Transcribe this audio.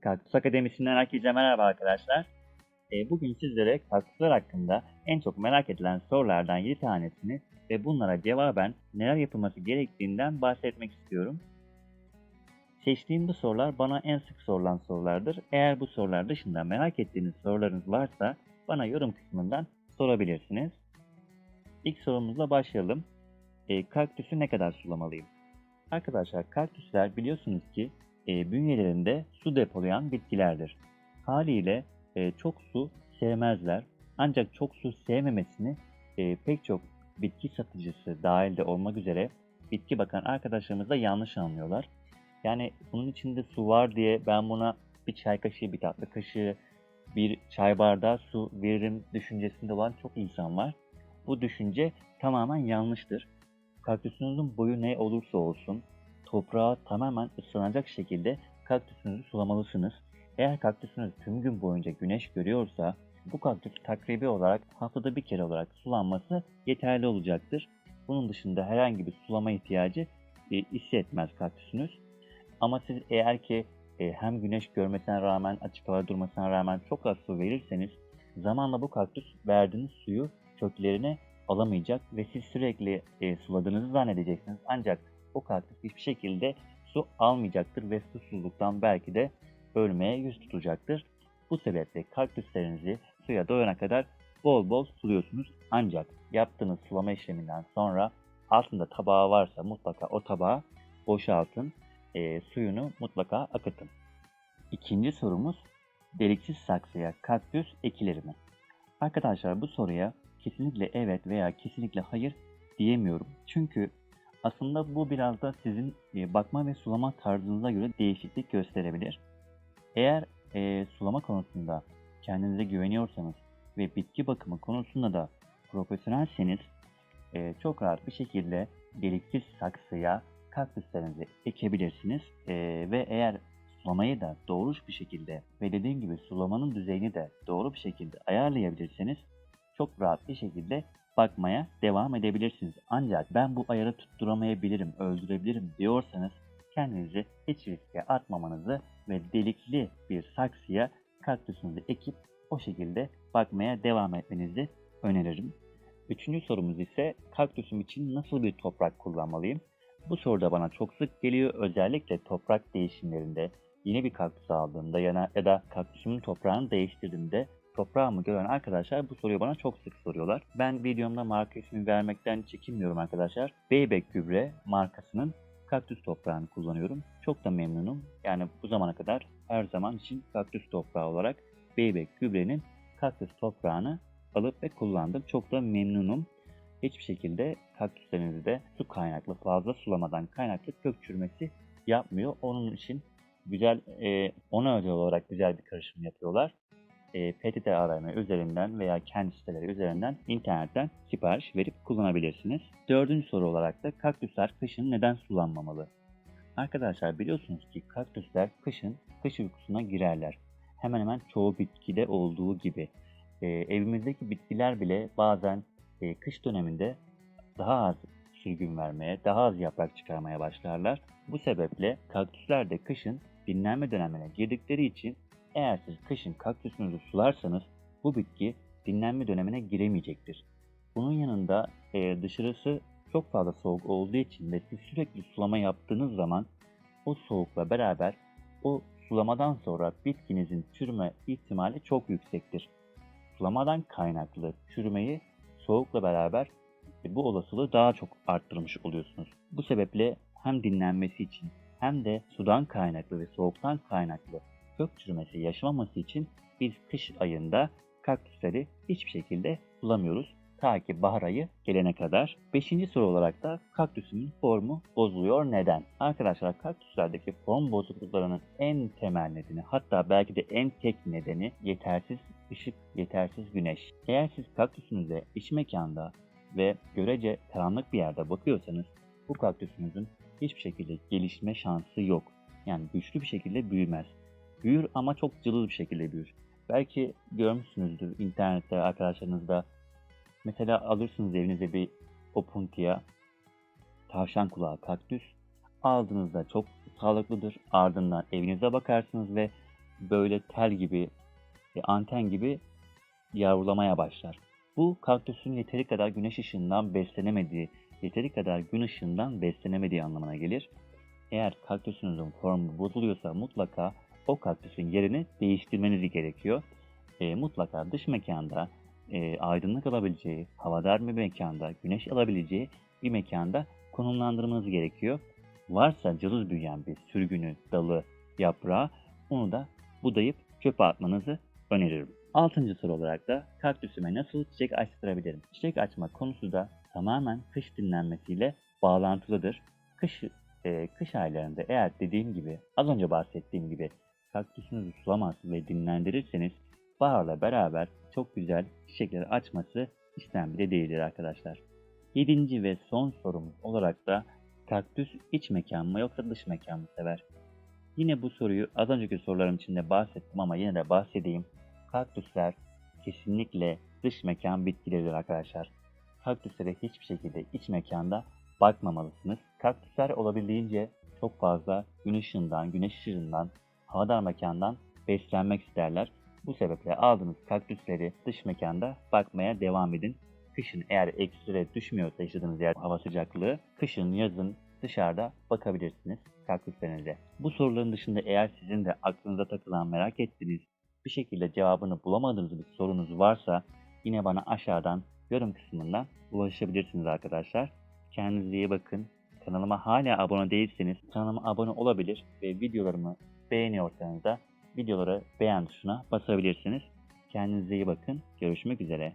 Kaktüs Akademisi'nden herkese merhaba arkadaşlar. Ee, bugün sizlere kaktüsler hakkında en çok merak edilen sorulardan 7 tanesini ve bunlara cevaben neler yapılması gerektiğinden bahsetmek istiyorum. Seçtiğim bu sorular bana en sık sorulan sorulardır. Eğer bu sorular dışında merak ettiğiniz sorularınız varsa bana yorum kısmından sorabilirsiniz. İlk sorumuzla başlayalım. Ee, kaktüsü ne kadar sulamalıyım? Arkadaşlar kaktüsler biliyorsunuz ki e, bünyelerinde su depolayan bitkilerdir. Haliyle e, çok su sevmezler. Ancak çok su sevmemesini e, pek çok bitki satıcısı dahil de olmak üzere bitki bakan arkadaşlarımız da yanlış anlıyorlar. Yani bunun içinde su var diye ben buna bir çay kaşığı, bir tatlı kaşığı, bir çay bardağı su veririm düşüncesinde olan çok insan var. Bu düşünce tamamen yanlıştır. Kaktüsünüzün boyu ne olursa olsun toprağa tamamen ıslanacak şekilde kaktüsünüzü sulamalısınız. Eğer kaktüsünüz tüm gün boyunca güneş görüyorsa bu kaktüs takribi olarak haftada bir kere olarak sulanması yeterli olacaktır. Bunun dışında herhangi bir sulama ihtiyacı e, hissetmez kaktüsünüz. Ama siz eğer ki e, hem güneş görmesine rağmen açık hava durmasına rağmen çok az su verirseniz zamanla bu kaktüs verdiğiniz suyu köklerine alamayacak ve siz sürekli e, suladığınızı zannedeceksiniz. Ancak o kaktüs hiçbir şekilde su almayacaktır ve susuzluktan belki de ölmeye yüz tutacaktır. Bu sebeple kaktüslerinizi suya doyana kadar bol bol suluyorsunuz. Ancak yaptığınız sulama işleminden sonra altında tabağı varsa mutlaka o tabağı boşaltın. E, suyunu mutlaka akıtın. İkinci sorumuz deliksiz saksıya kaktüs ekilir mi? Arkadaşlar bu soruya kesinlikle evet veya kesinlikle hayır diyemiyorum. Çünkü aslında bu biraz da sizin e, bakma ve sulama tarzınıza göre değişiklik gösterebilir. Eğer e, sulama konusunda kendinize güveniyorsanız ve bitki bakımı konusunda da profesyonelseniz e, çok rahat bir şekilde deliksiz saksıya kaktüslerinizi ekebilirsiniz. E, ve eğer sulamayı da doğru bir şekilde ve dediğim gibi sulamanın düzeyini de doğru bir şekilde ayarlayabilirseniz çok rahat bir şekilde bakmaya devam edebilirsiniz. Ancak ben bu ayarı tutturamayabilirim, öldürebilirim diyorsanız kendinizi hiç riske atmamanızı ve delikli bir saksıya kaktüsünüzü ekip o şekilde bakmaya devam etmenizi öneririm. Üçüncü sorumuz ise kaktüsüm için nasıl bir toprak kullanmalıyım? Bu soru da bana çok sık geliyor. Özellikle toprak değişimlerinde yeni bir kaktüs aldığımda ya da kaktüsümün toprağını değiştirdiğimde toprağımı gören arkadaşlar bu soruyu bana çok sık soruyorlar. Ben videomda marka ismi vermekten çekinmiyorum arkadaşlar. Beybek Gübre markasının kaktüs toprağını kullanıyorum. Çok da memnunum. Yani bu zamana kadar her zaman için kaktüs toprağı olarak Beybek Gübre'nin kaktüs toprağını alıp ve kullandım. Çok da memnunum. Hiçbir şekilde kaktüslerinizde su kaynaklı fazla sulamadan kaynaklı kök çürümesi yapmıyor. Onun için güzel, e, ona özel olarak güzel bir karışım yapıyorlar e, PTT arama üzerinden veya kendi siteleri üzerinden internetten sipariş verip kullanabilirsiniz. Dördüncü soru olarak da kaktüsler kışın neden sulanmamalı? Arkadaşlar biliyorsunuz ki kaktüsler kışın kış uykusuna girerler. Hemen hemen çoğu bitkide olduğu gibi. E, evimizdeki bitkiler bile bazen e, kış döneminde daha az sürgün vermeye, daha az yaprak çıkarmaya başlarlar. Bu sebeple kaktüsler de kışın dinlenme dönemine girdikleri için eğer siz kışın kaktüsünüzü sularsanız bu bitki dinlenme dönemine giremeyecektir. Bunun yanında e, dışarısı çok fazla soğuk olduğu için ve siz sürekli sulama yaptığınız zaman o soğukla beraber o sulamadan sonra bitkinizin çürüme ihtimali çok yüksektir. Sulamadan kaynaklı çürümeyi soğukla beraber e, bu olasılığı daha çok arttırmış oluyorsunuz. Bu sebeple hem dinlenmesi için hem de sudan kaynaklı ve soğuktan kaynaklı kök çürümesi yaşamaması için biz kış ayında kaktüsleri hiçbir şekilde bulamıyoruz. Ta ki bahar ayı gelene kadar. Beşinci soru olarak da kaktüsün formu bozuluyor. Neden? Arkadaşlar kaktüslerdeki form bozukluklarının en temel nedeni hatta belki de en tek nedeni yetersiz ışık, yetersiz güneş. Eğer siz kaktüsünüze iç mekanda ve görece karanlık bir yerde bakıyorsanız bu kaktüsünüzün hiçbir şekilde gelişme şansı yok. Yani güçlü bir şekilde büyümez. Büyür ama çok cılız bir şekilde büyür. Belki görmüşsünüzdür internette arkadaşlarınızda. Mesela alırsınız evinize bir opuntia, tavşan kulağı kaktüs. Aldığınızda çok sağlıklıdır. Ardından evinize bakarsınız ve böyle tel gibi, e, anten gibi yavrulamaya başlar. Bu kaktüsün yeteri kadar güneş ışığından beslenemediği, yeteri kadar gün ışığından beslenemediği anlamına gelir. Eğer kaktüsünüzün formu bozuluyorsa mutlaka o kaktüsün yerini değiştirmeniz gerekiyor. E, mutlaka dış mekanda e, aydınlık alabileceği, havadar bir mekanda, güneş alabileceği bir mekanda konumlandırmanız gerekiyor. Varsa cılız büyüyen bir sürgünü, dalı, yaprağı onu da budayıp çöpe atmanızı öneririm. Altıncı soru olarak da kaktüsüme nasıl çiçek açtırabilirim? Çiçek açma konusu da tamamen kış dinlenmesiyle bağlantılıdır. Kış, e, kış aylarında eğer dediğim gibi az önce bahsettiğim gibi kaktüsünüzü sulamaz ve dinlendirirseniz baharla beraber çok güzel çiçekleri açması istenbile değildir arkadaşlar. Yedinci ve son sorumuz olarak da kaktüs iç mekan mı yoksa dış mekan mı sever? Yine bu soruyu az önceki sorularım içinde bahsettim ama yine de bahsedeyim. Kaktüsler kesinlikle dış mekan bitkileridir arkadaşlar. Kaktüslere hiçbir şekilde iç mekanda bakmamalısınız. Kaktüsler olabildiğince çok fazla gün ışığından, güneş ışığından, havadar mekandan beslenmek isterler. Bu sebeple aldığınız kaktüsleri dış mekanda bakmaya devam edin. Kışın eğer eksilere düşmüyorsa yaşadığınız yer hava sıcaklığı, kışın yazın dışarıda bakabilirsiniz kaktüslerinize. Bu soruların dışında eğer sizin de aklınıza takılan merak ettiğiniz bir şekilde cevabını bulamadığınız bir sorunuz varsa yine bana aşağıdan yorum kısmından ulaşabilirsiniz arkadaşlar. Kendinize iyi bakın. Kanalıma hala abone değilseniz kanalıma abone olabilir ve videolarımı beğeniyorsanız da videoları beğen tuşuna basabilirsiniz. Kendinize iyi bakın. Görüşmek üzere.